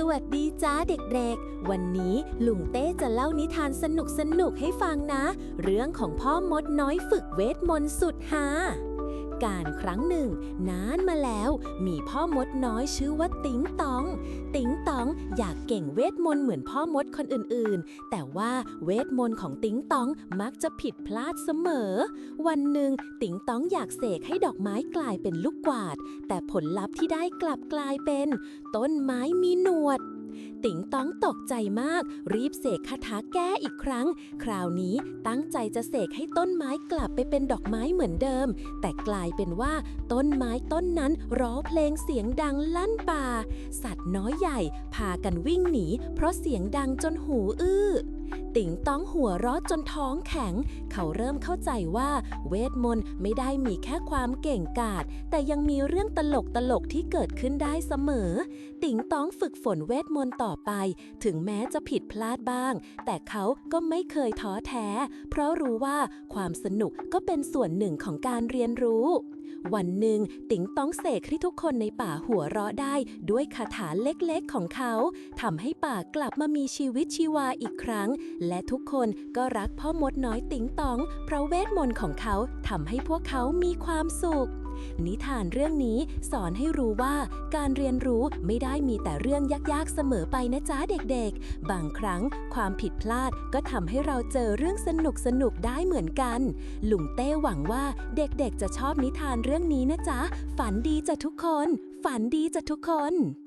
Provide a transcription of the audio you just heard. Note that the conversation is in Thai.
สวัสดีจ้าเด็กๆ วันนี้ลุงเต้จะเล่านิทานสนุกๆให้ฟังนะ เรื่องของพ่อมดน้อยฝึกเวทมนต์สุดฮา การครั้งหนึ่ง นานมาแล้วมีพ่อมดน้อยชื่อว่าติ๋งตอง ติ๋งตองอยากเก่งเวทมนต์เหมือนพ่อมดคนอื่นๆ แต่ว่าเวทมนต์ของติ๋งตองมักจะผิดพลาดเสมอ วันหนึ่งติ๋งตองอยากเสกให้ดอกไม้กลายเป็นลูกกวาด แต่ผลลัพธ์ที่ได้กลับกลายเป็น ต้นไม้มีหนวด ติ๋งต้องตกใจมาก รีบเสกคาถาแก้อีกครั้ง คราวนี้ตั้งใจจะเสกให้ต้นไม้กลับไปเป็นดอกไม้เหมือนเดิม แต่กลายเป็นว่าต้นไม้ต้นนั้นร้องเพลงเสียงดังลั่นป่า สัตว์น้อยใหญ่ พากันวิ่งหนี เพราะเสียงดังจนหูอื้อ ติ๋งต้องหัวเร้อจนท้องแข็ง เขาเริ่มเข้าใจว่าเวทมนต์ไม่ได้มีแค่ความเก่งกาจแต่ยังมีเรื่องตลกตลกที่เกิดขึ้นได้เสมอ ติ๋งต้องฝึกฝนเวทมนต์ต่อไป ถึงแม้จะผิดพลาดบ้าง แต่เขาก็ไม่เคยท้อแท้ เพราะรู้ว่าความสนุกก็เป็นส่วนหนึ่งของการเรียนรู้วันหนึ่งติ๋งต้องเสกให้ทุกคนในป่าหัวเราะได้ ด้วยคาถาเล็กๆของเขาทำให้ป่ากลับมามีชีวิตชีวาอีกครั้งและทุกคนก็รักพ่อมดน้อยติ๋งตอง เพราะเวทมนต์ของเขาทำให้พวกเขามีความสุข นิทานเรื่องนี้สอนให้รู้ว่าการเรียนรู้ไม่ได้มีแต่เรื่องยากๆเสมอไปนะจ๊ะเด็กๆ บางครั้งความผิดพลาดก็ทำให้เราเจอเรื่องสนุกๆได้เหมือนกัน ลุงเต้หวังว่าเด็กๆจะชอบนิทานเรื่องนี้นะจ๊ะ ฝันดีจ้ะทุกคน ฝันดีจ้ะทุกคน